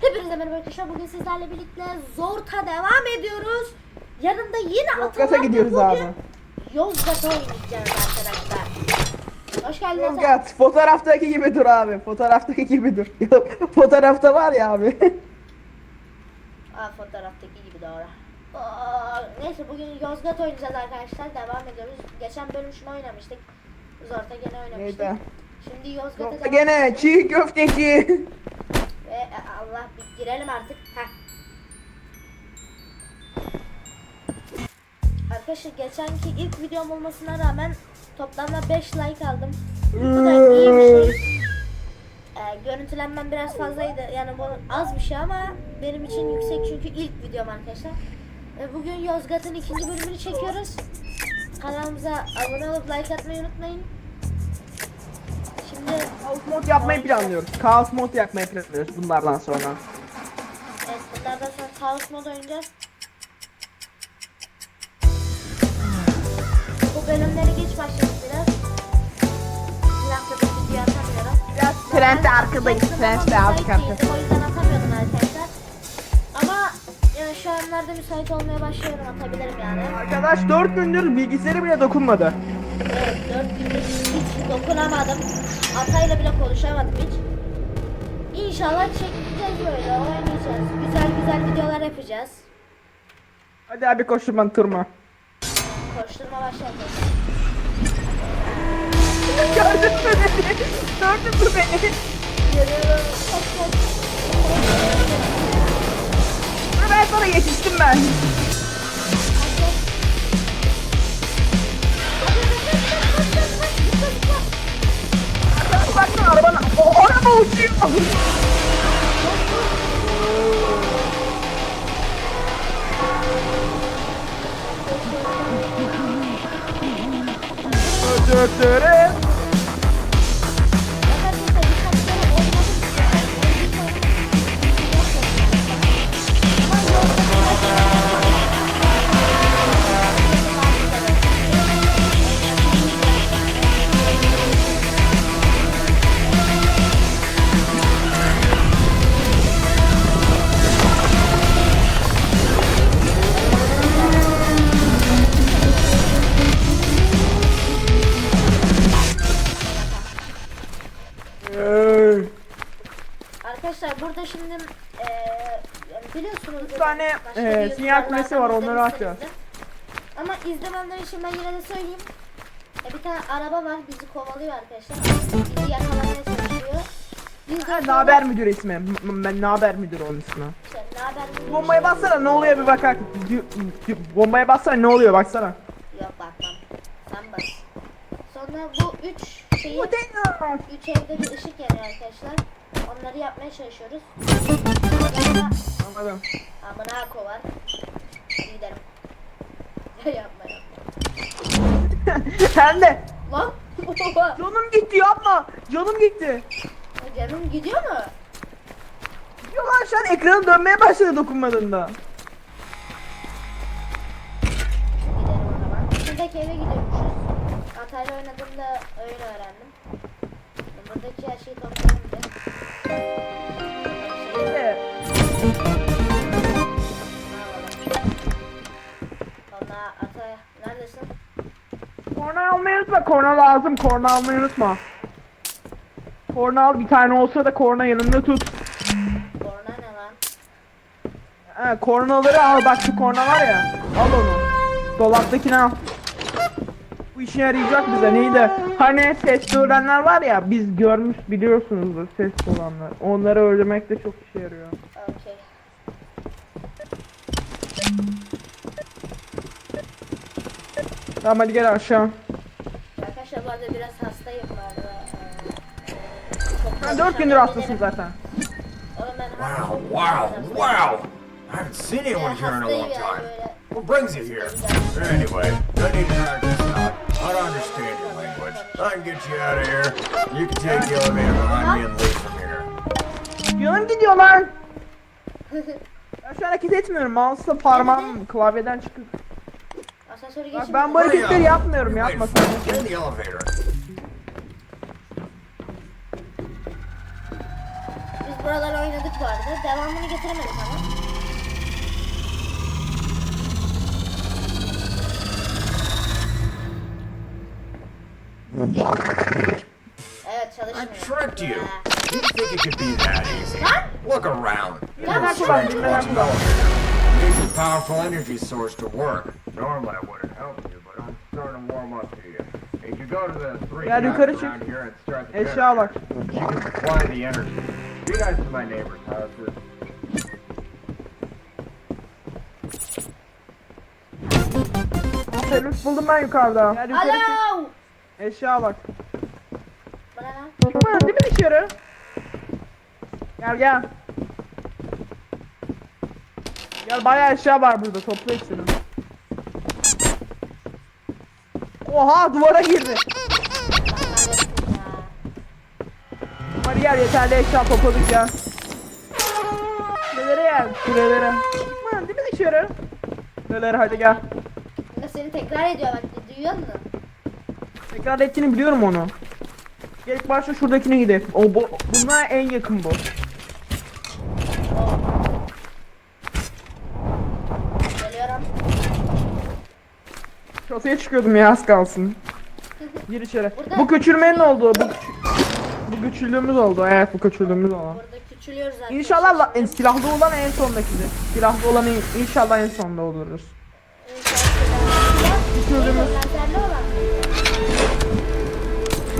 Hepinize merhaba arkadaşlar. Bugün sizlerle birlikte Zorta devam ediyoruz. Yanımda yine Yozgat'a gidiyoruz Bugün abi. Yozgat'a oynayacağız arkadaşlar. Hoş geldin Atan. Yozgat fotoğraftaki gibi dur abi. Fotoğraftaki gibi dur. Fotoğrafta var ya abi. Aa, fotoğraftaki gibi doğru. Aa, neyse bugün Yozgat oynayacağız arkadaşlar. Devam ediyoruz. Geçen bölüm şunu oynamıştık. Zorta gene oynamıştık. Neydi? Şimdi Yozgat'a Yozgat devam gene çiğ köfteci. Ve e, Allah bir girelim artık. Heh. Arkadaşlar geçenki ilk videom olmasına rağmen toplamda 5 like aldım. Bu da iyi bir şey. Ee, görüntülenmem biraz fazlaydı. Yani bu az bir şey ama benim için yüksek çünkü ilk videom arkadaşlar. Ve bugün Yozgat'ın ikinci bölümünü çekiyoruz. Kanalımıza abone olup like atmayı unutmayın. Şimdi Kaos mod yapmayı planlıyoruz. Kaos mod yapmayı planlıyoruz bunlardan sonra. Evet, bunlardan sonra Kaos mod oynayacağız. Bu bölümleri geç başladık biraz. Bir haftadır video atamıyorum. Biraz trendde arkadayız. Alt müsait katı. değildim, O yüzden atamıyordum arkadaşlar. Ama yani şu anlarda müsait olmaya başlıyorum atabilirim yani. Arkadaş 4 gündür bilgisayarı bile dokunmadı. Evet 4 gündür hiç dokunamadım. Atayla bile konuşamadım hiç. İnşallah çekeceğiz böyle oynayacağız. Güzel güzel videolar yapacağız. Hadi abi koşturma tırma. Koşturma başlayalım. Gördün mü beni? Gördün mü beni? Hop. Ben sana yetiştim ben. Arabana. O araba uçuyor. Ödürdürü. Ee, Burada şimdi eee yani biliyorsunuz Bir tane, eee, sinyal kulesi var, onları açacağız. Ama izlemeyenler için ben yine de söyleyeyim. E, bir tane araba var bizi kovalıyor arkadaşlar. Bizi yakalamaya çalışıyor. Biz de haber müdür ismi? Ben haber müdür onun ismi? İşte, müdür Bombaya şey- bassana ne oluyor bir bakak. Bombaya bassana ne oluyor baksana. Yok bakmam. Sen bas. Sonra bu üç şeyi Bu üç evde bir ışık yanıyor arkadaşlar. Onları yapmaya çalışıyoruz. Anladım. amına kovar. Giderim. yapma yapma. Sen de. Lan. Canım gitti yapma. Canım gitti. Canım gidiyor mu? Yok lan şu an ekranı dönmeye başladı dokunmadığında. Gidelim o zaman. Şuradaki eve gidiyormuşuz. Atayla oynadığımda öyle öğrendim. Buradaki her şeyi toplayalım Valla neredesin? Korna almayı unutma. Korna lazım. Korna almayı unutma. Korna al bir tane olsa da korna yanında tut. Korna ne lan? Ha, kornaları al bak şu korna var ya. Al onu. Dolaptakini al. Bu işe yarayacak bize neydi? Hani ses öğrenler var ya biz görmüş biliyorsunuzdur ses olanlar. Onları öldürmek de çok işe yarıyor. Okey. Tamam hadi gel aşağı. Arkadaşlar bu arada biraz hastayım bu arada. Ee, Ha, 4 gündür hastasın zaten. Oğlum ben Wow, wow, wow! I haven't seen anyone here in a hastayım long yani time. böyle. What brings you here? Anyway, I need out. I don't understand your language. I can get you out of here. You can take the elevator behind me and leave from here. Canım gidiyor lan. Ben şu an hareket etmiyorum. Mouse'la parmağım klavyeden çıkıyor. Asansöre Bak geçin. ben bu hareketleri yapmıyorum yapma Wait, sen. Get in the elevator. Biz buraları oynadık bu arada. Devamını getiremedik ama. Evet I çalışmıyor. tricked you. Didn't think it could be that easy. Look around. Strange. Needs a powerful energy source to work. Normally I wouldn't help you, but I'm starting to warm up to you. If you go to the three Gel guys yukarı around çık. here and start the Eşya she can supply the energy. You guys to my neighbor's houses. Buldum ben yukarıda. Gel yukarı çık. Alo! Eşya bak. Bana lan. Çıkma değil mi dışarı? Gel gel. Gel bayağı eşya var burada topla hepsini. Oha duvara girdi. Hadi gel yeterli eşya topladık ya. Şurelere gel şurelere. Çıkma değil mi dışarı? Şurelere hadi gel. Seni tekrar ediyor bak duyuyor musun? Tekrar ettiğini biliyorum onu. Gel ilk başta şuradakine gidelim. O bu, bunlar en yakın bu. Geliyorum. Çatıya çıkıyordum ya az kalsın. Gir içeri. Burada- Bu küçülmenin oldu. Bu, küç- bu küçüldüğümüz oldu. Evet bu küçüldüğümüz olan. Burada küçülüyoruz zaten. İnşallah la, en, silahlı olan en sondakidir. Silahlı olan in- inşallah en sonda oluruz. Küçüldüğümüz. Lazerli olan.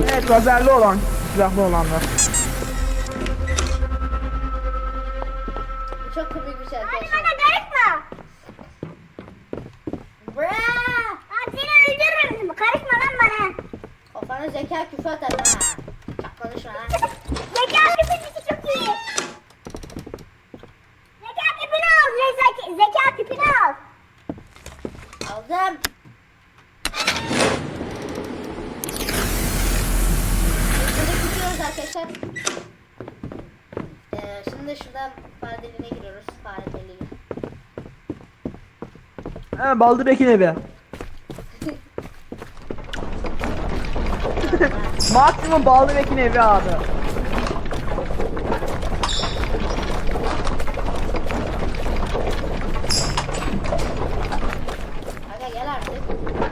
Evet lazerli olan. Silahlı olanlar. Çok komik bir şey Hadi arkadaşlar. bana karışma. Bra! Lan seni öldürürüm. Karışma lan bana. Kafana zeka küfür atar ha. Çok konuşma ha. Zeka küpünü çok iyi. Zeka küpünü al. Zeka, zeka küpünü al. Aldım. Burada küçülüyoruz arkadaşlar. Ee, şimdi şuradan fare deliğine giriyoruz. Fare deliği. He Baldır Ekin evi. Maksimum Baldır Ekin evi abi. Aga gel artık.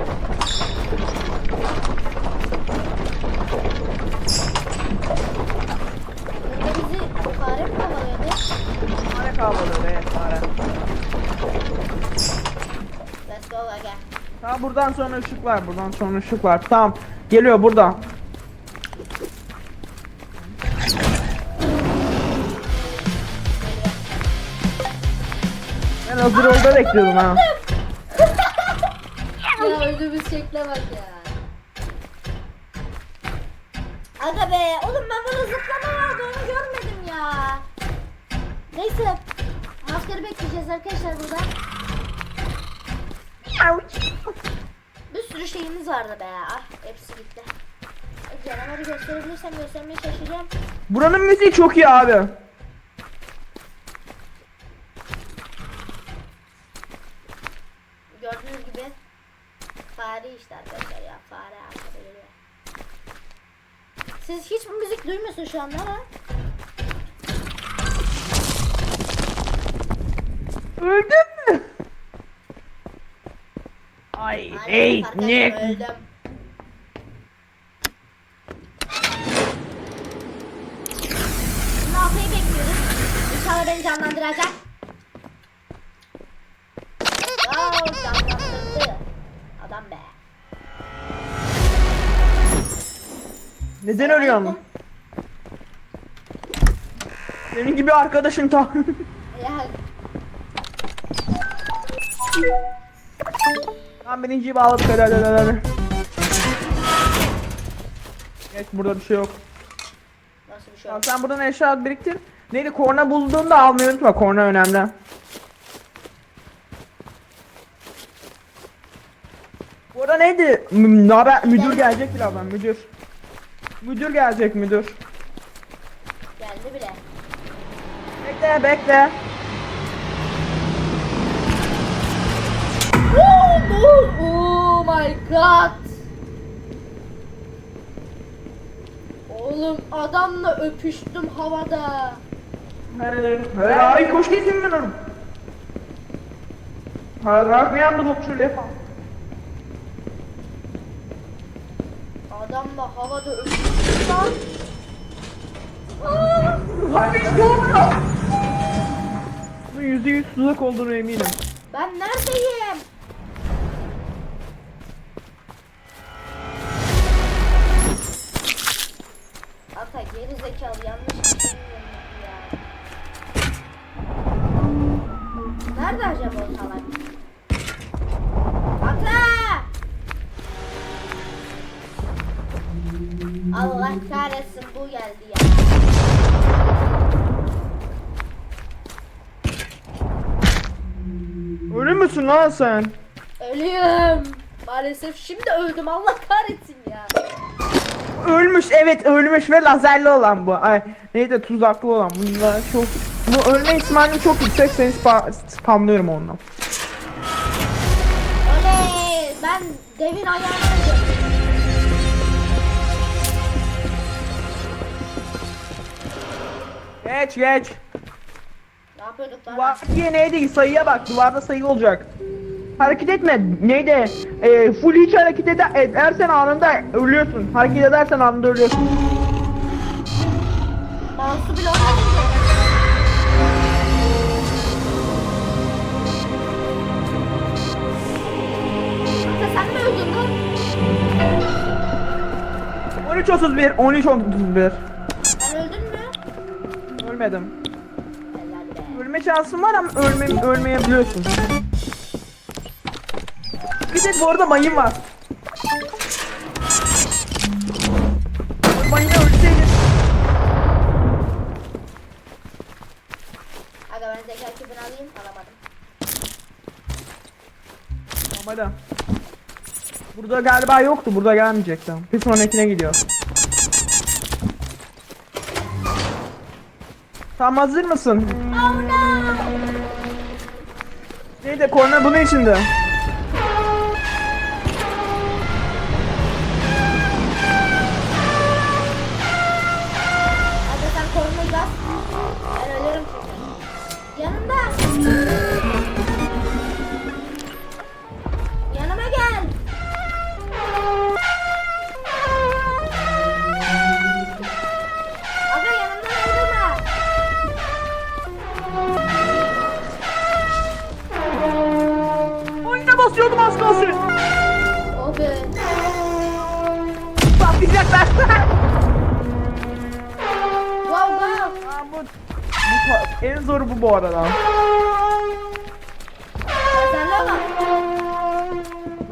Buradan sonra ışık var. Buradan sonra ışık var. Tamam. Geliyor burada. Ben hazır olda bekliyordum ha. Ya öldüğümüz şekle bak ya. Göstermeye çalışacağım. Buranın müziği çok iyi abi. Gördüğünüz gibi fare işte arkadaşlar ya fare arkada geliyor. Siz hiç müzik duymuyorsun şu anda ama Öldün mü? Ay, Maalesef ey, arkadaşlar ne? öldüm. Neden ölüyorsun? Senin gibi arkadaşın ta. Ya Tam birinciyi bağladık hadi hadi hadi, hadi. Geç burada bir şey yok. nasıl bir şey Tamam sen buradan eşya biriktir. Neydi korna bulduğunda almayı unutma korna önemli. Bu arada neydi? M- Ne haber? Müdür gelecek birazdan müdür. Müdür gelecek müdür. Geldi bile. Bekle bekle. Oh, oh my god. Oğlum adamla öpüştüm havada. Ay koş gitsin benim. Harrak yandı bu şöyle. Adam da havada öpüyor lan. Yüzde yüz tuzak olduğunu eminim. Ben neredeyim? Lan sen? Ölüyorum. Maalesef şimdi öldüm Allah kahretsin ya. Ölmüş evet ölmüş ve lazerli olan bu. Ay neydi tuzaklı olan. Bunda çok bu ölme ihtimali çok yüksek seni spa, spamlıyorum ondan. Oley! Ben devin ayağına. Geç geç. Ne yapıyorduk lan? Duvar diye neydi sayıya bak duvarda sayı olacak. Hareket etme neydi? Ee, full hiç hareket eder, edersen anında ölüyorsun. Hareket edersen anında ölüyorsun. Mouse'u bile oynadım. Kanka sen mi öldün lan? 13 31 13 31. Sen öldün mü? Ölmedim. Şansın var ama ölme, ölmeyebiliyorsun. Bir tek bu arada mayın var. Mayına ölseydin. Aga ben zeka küpünü alayım. Alamadım. Tamam hadi. Burada galiba yoktu. Burada gelmeyecekti. Bir sonrakine gidiyor. Tamam hazır mısın? Oh no! Neydi? Korna bunun içinde. En zoru bu bu arada. Lazerli olan.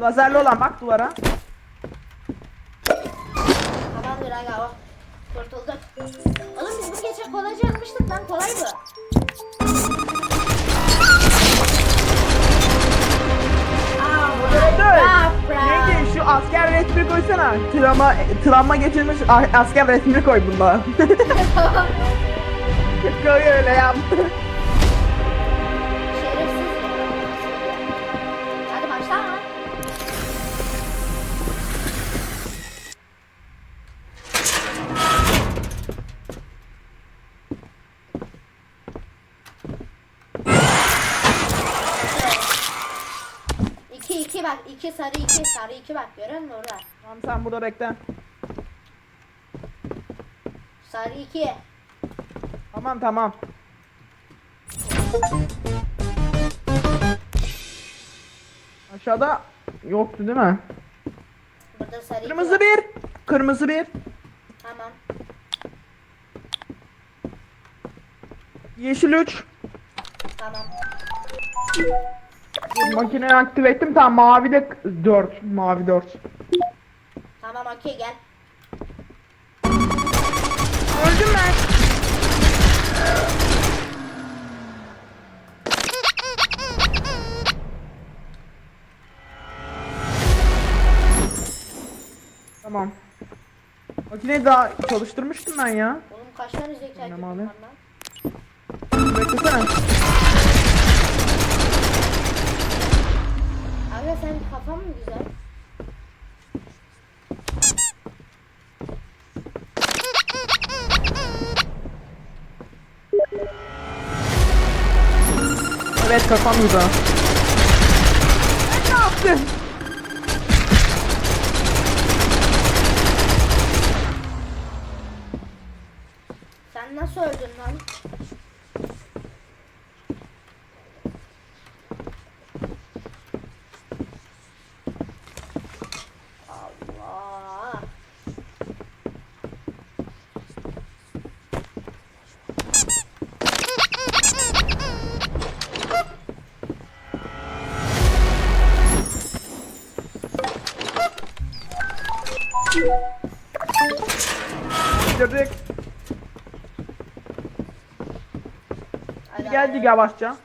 Lazerli olan bak duvara. Tamamdır aga o. Kurtulduk. Oğlum biz bu gece kolayca yapmıştık lan kolay bu. Dur. Neydi şu asker resmini koysana. Travma, travma geçirmiş a- asker resmini koy bunda. koy öyle yap. Şerefsiz ya. Hadi başlama. İki iki bak iki sarı iki sarı iki bak görüyor musun orada? Tamam sen burada bekle. Sarı iki. Tamam tamam. Aşağıda yoktu değil mi? Burada sarı Kırmızı var. bir. Kırmızı bir. Tamam. Yeşil üç. Tamam. Makineyi aktif ettim. Tamam mavi de 4. Mavi 4. Tamam okey gel. Öldüm ben. Tamam. Makineyi daha çalıştırmıştım ben ya. Oğlum kaç tane zeka Tamam küpün abi. var lan? Beklesene. Aga sen kafan mı güzel? Evet kafam güzel. Ne yaptın? Sen nasıl öldün lan? Geldik yavaşça.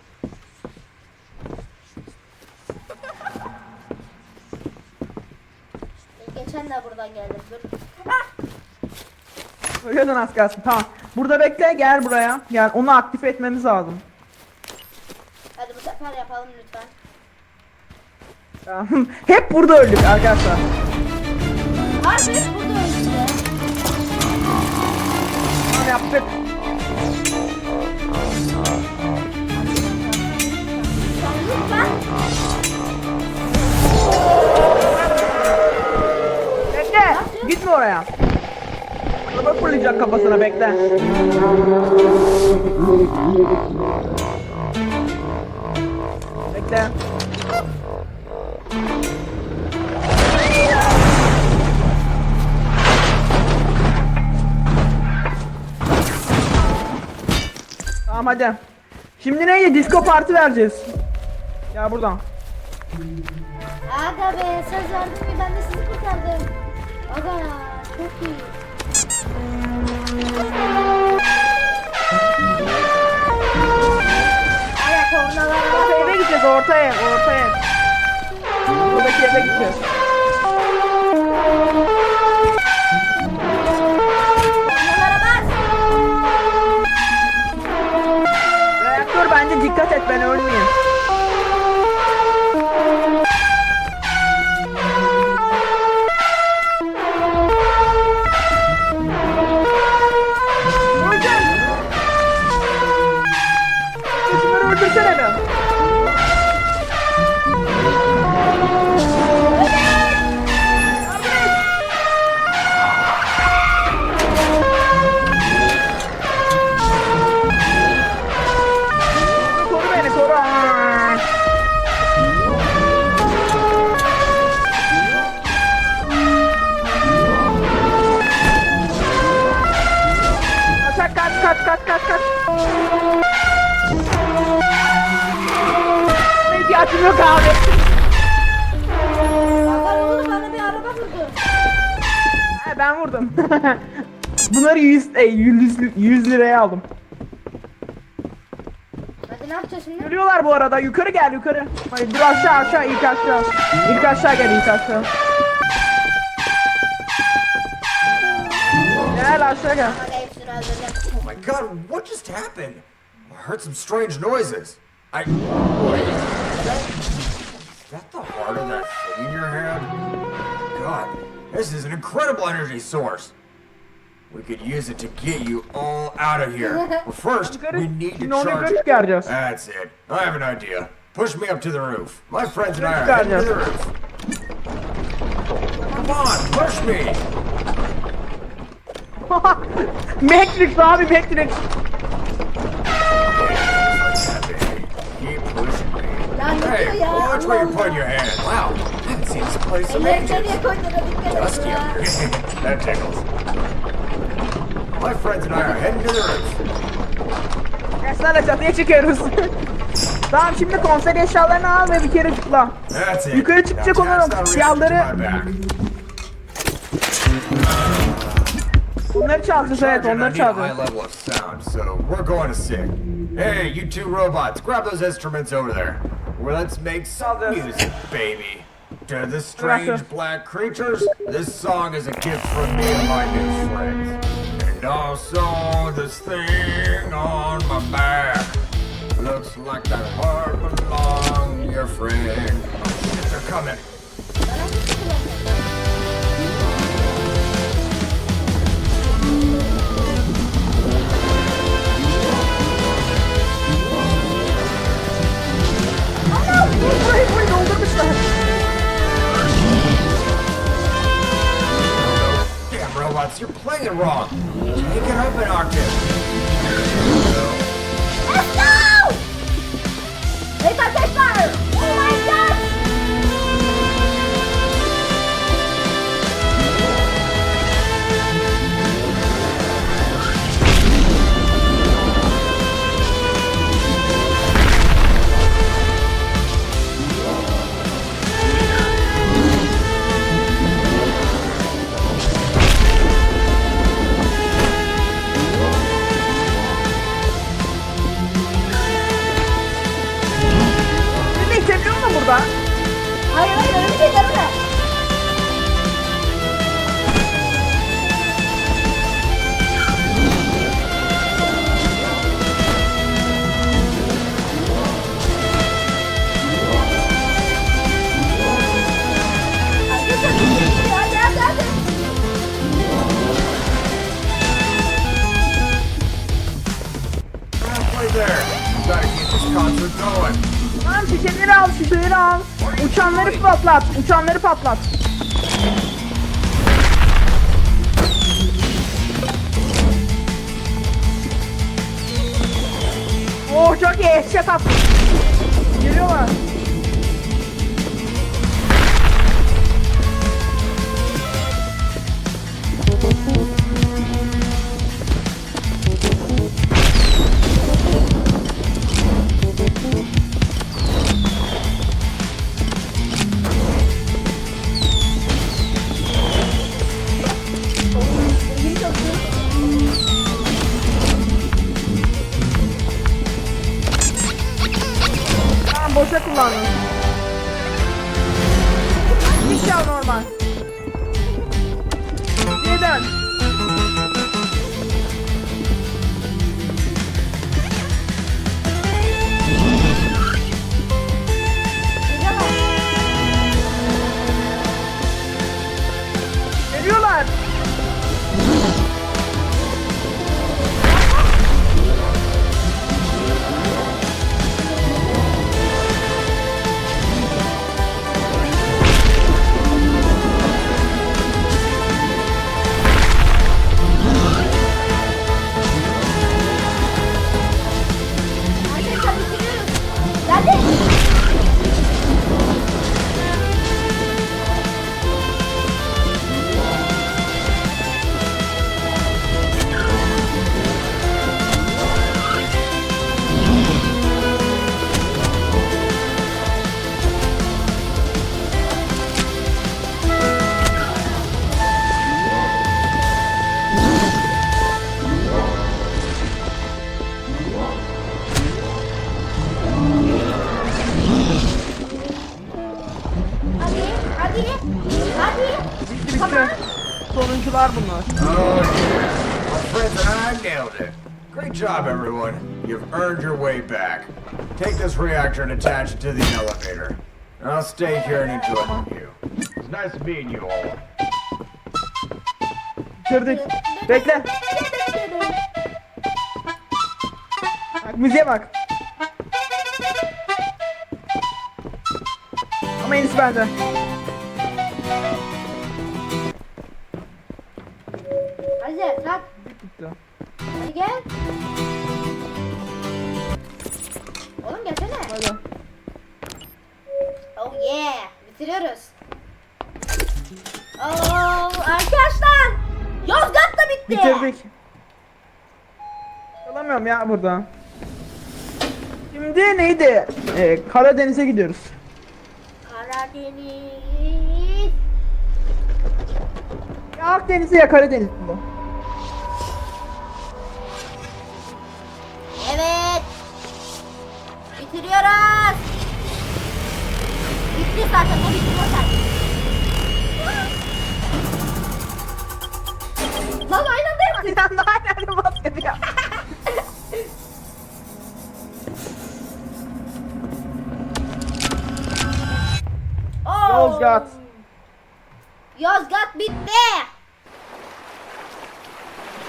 Geçen de buradan geldim. Dur. Ölüyordun az kalsın. Tamam. Burada bekle gel buraya. Gel onu aktif etmemiz lazım. Hadi bu sefer yapalım lütfen. Tamam. Hep burada öldük arkadaşlar. Harbi burada öldü ya. Tamam yaptık. Gitme oraya. Araba fırlayacak kafasına bekle. Bekle. Tamam hadi. Şimdi neydi? Disco parti vereceğiz. Ya buradan. Aga be söz verdin mi ben de sizi kurtardım. Aga çok iyi. Aga kornalara Orta eve gideceğiz orta ev orta ev. Buradaki eve gideceğiz. Reaktör bence dikkat et ben ölmeyeyim. Bunları 100, e, 100, 100 liraya aldım. Hadi ne yapacağız şimdi? Görüyorlar bu arada. Yukarı gel yukarı. Hayır dur aşağı aşağı ilk aşağı. İlk aşağı gel ilk aşağı. Gel aşağı gel. Hepsini. Oh my god, what just happened? I heard some strange noises. I. Wait. Is that, is that the heart of that thing in your head? God, this is an incredible energy source. We could use it to get you all out of here. But first, we need to Şimdi onu charge yukarı it. That's it. I have an idea. Push me up to the roof. My friends and I are Yukarı heading to the roof. Come on, push me. Matrix abi Matrix. Keep pushing me. Hey, diyor ya? watch where you put Allah. your hand. Wow, I haven't seen this place in Ellerini ages. nereye koyduğuna dikkat Dusty up here. that tickles. My friends and I are heading to the roof. Esnarla çatıya çıkıyoruz. tamam şimdi konser eşyalarını al ve bir kere tıkla. That's it. Yukarı çıkacak Now olan cast that siyahları- reaction to my back. Çalacağız evet I onları need a high çalacağız. level of sound, so we're going to sing. Hey, you two robots, grab those instruments over there. Well, let's make some music, baby. To the strange black creatures, this song is a gift from me and my new friends. And also this thing on my back. Looks like that heart belonged your friend. Oh, robots. You're playing it wrong. Take it up an octave. Şişeleri al, şişeleri al. Uçanları patlat, uçanları patlat. Oh çok iyi, shut up. Geliyorlar. Tamam boşa and attach it to the elevator. I'll stay here and enjoy the view. It's nice meeting you all. Bitirdik. Bekle. Bak müziğe bak. Ama en bende. Bitirdik. Alamıyorum ya burada. Şimdi neydi? Ee, Karadeniz'e gidiyoruz. Karadeniz. Ya Akdeniz'e ya Karadeniz'de. Evet. Bitiriyoruz. Bitti zaten bu bitti zaten. Lan aynı anda yaptık. Aynen aynen basket ya. Oo. Yozgat. Yozgat bitti.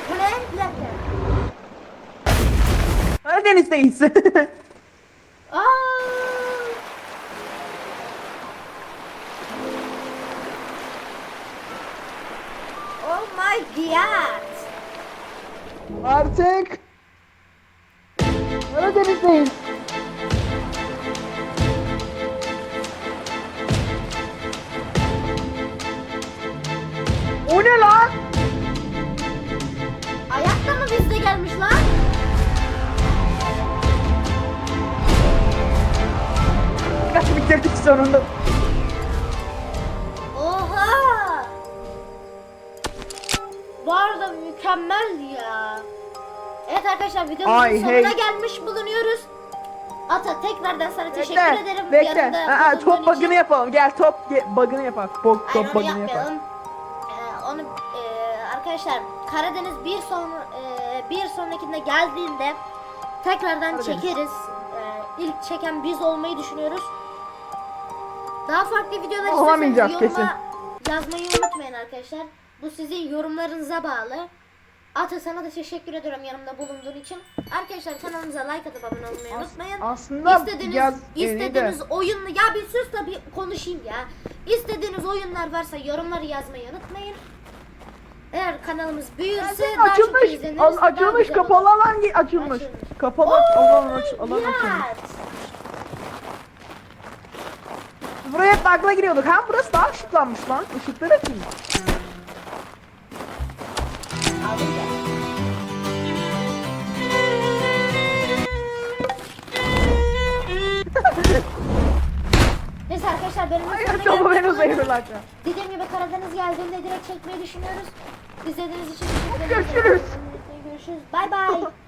Bu ne? Bir dakika. Karadeniz'deyiz. O ne lan? Ayakta mı bizde gelmiş lan? Kaç bitirdik sonunda. Oha! Bu arada mükemmel ya. Evet arkadaşlar videomuzun Ay, sonuna hey. gelmiş bulunuyoruz. Ata tekrardan sana teşekkür Bekle, ederim. bekle. Aa, bulunduğun top bug'ını için. yapalım. Gel top ge- bug'ını yapalım. Bok, Hayır top onu bug'ını yapalım. yapmayalım. E, arkadaşlar Karadeniz bir son e, bir sonrakinde geldiğinde tekrardan Karadeniz. çekeriz. Ee, ilk çeken biz olmayı düşünüyoruz. Daha farklı videolar istiyorsanız yoruma kesin. yazmayı unutmayın arkadaşlar. Bu sizin yorumlarınıza bağlı. Ata sana da teşekkür ediyorum yanımda bulunduğun için. Arkadaşlar kanalımıza like atıp abone olmayı As- unutmayın. aslında istediğiniz istediğiniz oyunlu ya bir sus da bir konuşayım ya. İstediğiniz oyunlar varsa yorumları yazmayı unutmayın. Eğer kanalımız büyürse daha çok açılmış. izleniriz. Al- daha açılmış. güzel Kapalı olur. alan ge- açılmış. Açılmış. Kapalı Oo, alan aç alan açılmış. Buraya hep bug'la giriyorduk. Ha burası daha ışıklanmış lan. Işıkları açılmış. Arkadaşlar benim Ay sonuna bulunuyoruz. bırakacağım. Dediğim gibi Karadeniz geldiğinde direkt çekmeyi düşünüyoruz. İzlediğiniz için teşekkür ederim. Görüşürüz. Görüşürüz. Bay bay.